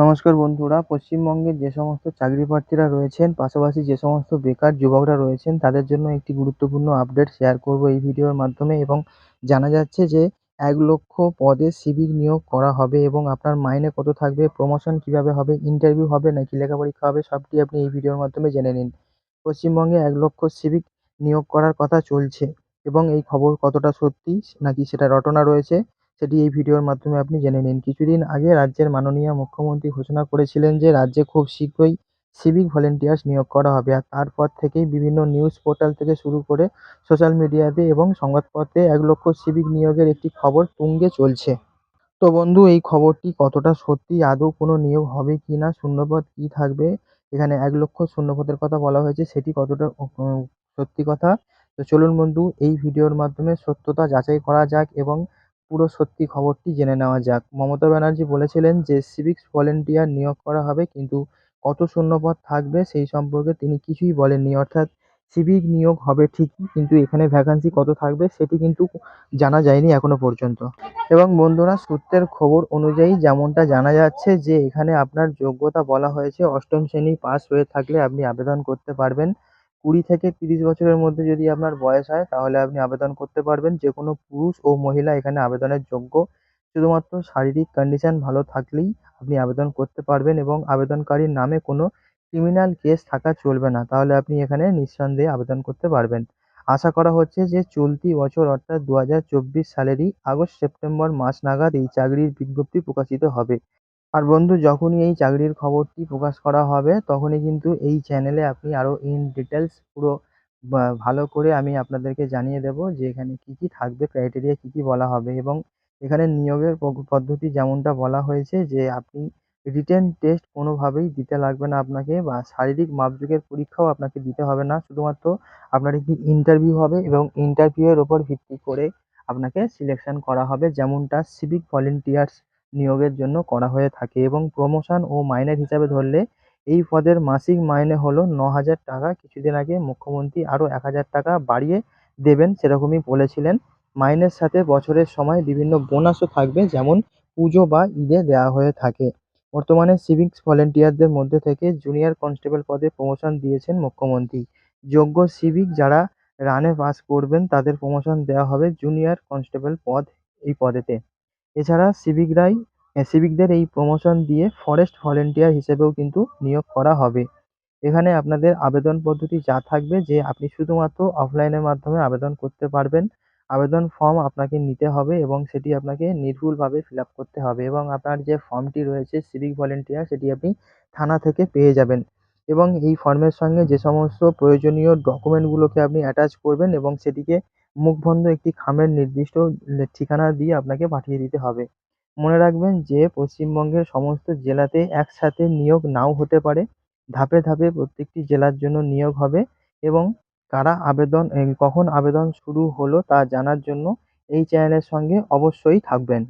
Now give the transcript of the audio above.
নমস্কার বন্ধুরা, পশ্চিমবঙ্গের যে সমস্ত চাকরি প্রার্থীরা রয়েছেন, পাশাপাশি যে সমস্ত বেকার যুবকরা রয়েছেন, তাদের জন্য একটি গুরুত্বপূর্ণ আপডেট শেয়ার করব এই ভিডিওর মাধ্যমে এবং জানা যাচ্ছে যে এক লক্ষ পদে সিভিক নিয়োগ করা হবে এবং আপনার মাইনে কত থাকবে প্রমোশন কীভাবে হবে ইন্টারভিউ হবে নাকি লেখা পরীক্ষা হবে, সবটি আপনি এই ভিডিওর মাধ্যমে জেনে নিন। পশ্চিমবঙ্গে এক লক্ষ সিভিক নিয়োগ করার কথা চলছে এবং এই খবর কতটা সত্যি নাকি সেটা রটনা রয়েছে সেটি এই ভিডিওর মাধ্যমে আপনি জেনে নিন। কিছুদিন আগে রাজ্যের মাননীয় মুখ্যমন্ত্রী ঘোষণা করেছিলেন যে রাজ্যে খুব শীঘ্রই সিভিক ভলেন্টিয়ার্স নিয়োগ করা হবে। আর তারপর থেকেই বিভিন্ন নিউজ পোর্টাল থেকে শুরু করে সোশ্যাল মিডিয়াতে এবং সংবাদপত্রে এক লক্ষ সিভিক নিয়োগের একটি খবর তুঙ্গে চলছে। তো বন্ধু, এই খবরটি কতটা সত্যি, আদৌ কোনো নিয়োগ হবে কি না, শূন্যপদ কী থাকবে, এখানে এক লক্ষ শূন্যপদের কথা বলা হয়েছে, সেটি কতটা সত্যি কথা? তো চলুন বন্ধু, এই ভিডিওর মাধ্যমে সত্যতা যাচাই করা যাক এবং পুরো সত্যি খবরটি জেনে নেওয়া যাক। মমতা ব্যানার্জি বলেছিলেন যে, সিভিক্স ভলেন্টিয়ার নিয়োগ করা হবে, কিন্তু কত শূন্যপদ থাকবে সেই সম্পর্কে তিনি কিছুই বলেননি। অর্থাৎ সিভিক নিয়োগ হবে ঠিকই, কিন্তু এখানে ভ্যাকান্সি কত থাকবে সেটি কিন্তু জানা যায়নি এখনও পর্যন্ত। এবং বন্ধুরা, সূত্রের খবর অনুযায়ী যেমনটা জানা যাচ্ছে যে, এখানে আপনার যোগ্যতা বলা হয়েছে, অষ্টম শ্রেণি পাস হয়ে থাকলে আপনি আবেদন করতে পারবেন। কুড়ি থেকে তিরিশ বছরের মধ্যে যদি আপনার বয়স হয়, তাহলে আপনি আবেদন করতে পারবেন। যে কোনো পুরুষ ও মহিলা এখানে আবেদনের যোগ্য। শুধুমাত্র শারীরিক কন্ডিশন ভালো থাকলেই আপনি আবেদন করতে পারবেন এবং আবেদনকারীর নামে কোনো ক্রিমিনাল কেস থাকা চলবে না। তাহলে আপনি এখানে নিঃসন্দেহে আবেদন করতে পারবেন। আশা করা হচ্ছে যে চলতি বছর, অর্থাৎ দু হাজার চব্বিশ সালেরই আগস্ট, সেপ্টেম্বর মাস নাগাদ এই চাকরির বিজ্ঞপ্তি প্রকাশিত হবে। আর বন্ধু, যখনই এই চাকরির খবরটি প্রকাশ করা হবে, তখনই কিন্তু এই চ্যানেলে আপনি আরও ইন ডিটেলস পুরো ভালো করে আমি আপনাদেরকে জানিয়ে দেবো যে এখানে কী কী থাকবে ক্রাইটেরিয়া কী কী বলা হবে এবং এখানে নিয়োগের পদ্ধতি যেমনটা বলা হয়েছে যে আপনি রিটেন টেস্ট কোনোভাবেই দিতে লাগবে না আপনাকে বা শারীরিক মাপজোকের পরীক্ষাও আপনাকে দিতে হবে না। শুধুমাত্র আপনার একটি ইন্টারভিউ হবে এবং ইন্টারভিউয়ের ওপর ভিত্তি করে আপনাকে সিলেকশন করা হবে যেমনটা সিভিক ভলেন্টিয়ার্স নিয়োগের জন্য করা হয়ে থাকে এবং প্রমোশন ও মাইনের হিসাবে ধরলে এই পদের মাসিক মাইনে হলো ন হাজার টাকা। কিছুদিন আগে মুখ্যমন্ত্রী আরও এক হাজার টাকা বাড়িয়ে দেবেন সেরকমই বলেছিলেন। মাইনের সাথে বছরের সময় বিভিন্ন বোনাসও থাকবে যেমন পুজো বা ঈদে দেওয়া হয়ে থাকে। বর্তমানে সিভিক্স ভলেন্টিয়ারদের মধ্যে থেকে জুনিয়র কনস্টেবল পদে প্রমোশন দিয়েছেন মুখ্যমন্ত্রী। যোগ্য সিভিক যারা রানে পাস করবেন তাদের প্রমোশন দেওয়া হবে জুনিয়র কনস্টেবল পদ এই পদেতে। এছাড়া সিভিকরাই সিভিকদের এই প্রমোশন দিয়ে ফরেস্ট ভলেন্টিয়ার হিসেবেও কিন্তু নিয়োগ করা হবে। এখানে আপনাদের আবেদন পদ্ধতি যা থাকবে যে আপনি শুধুমাত্র অফলাইনের মাধ্যমে আবেদন করতে পারবেন। আবেদন ফর্ম আপনাকে নিতে হবে এবং সেটি আপনাকে নির্ভুলভাবে ফিল করতে হবে এবং আপনার যে ফর্মটি রয়েছে সিভিক ভলেন্টিয়ার সেটি আপনি থানা থেকে পেয়ে যাবেন। এবং এই ফর্মের সঙ্গে যে সমস্ত প্রয়োজনীয় ডকুমেন্টগুলোকে আপনি অ্যাটাচ করবেন এবং সেটিকে মুখবন্ধ একটি খামের নির্দিষ্ট ঠিকানা দিয়ে আপনাকে পাঠিয়ে দিতে হবে। মনে রাখবেন যে, পশ্চিমবঙ্গের সমস্ত জেলাতে একসাথে নিয়োগ নাও হতে পারে। ধাপে ধাপে প্রত্যেকটি জেলার জন্য নিয়োগ হবে এবং কারা আবেদন কখন আবেদন শুরু হলো তা জানার জন্য এই চ্যানেলের সঙ্গে অবশ্যই থাকবেন।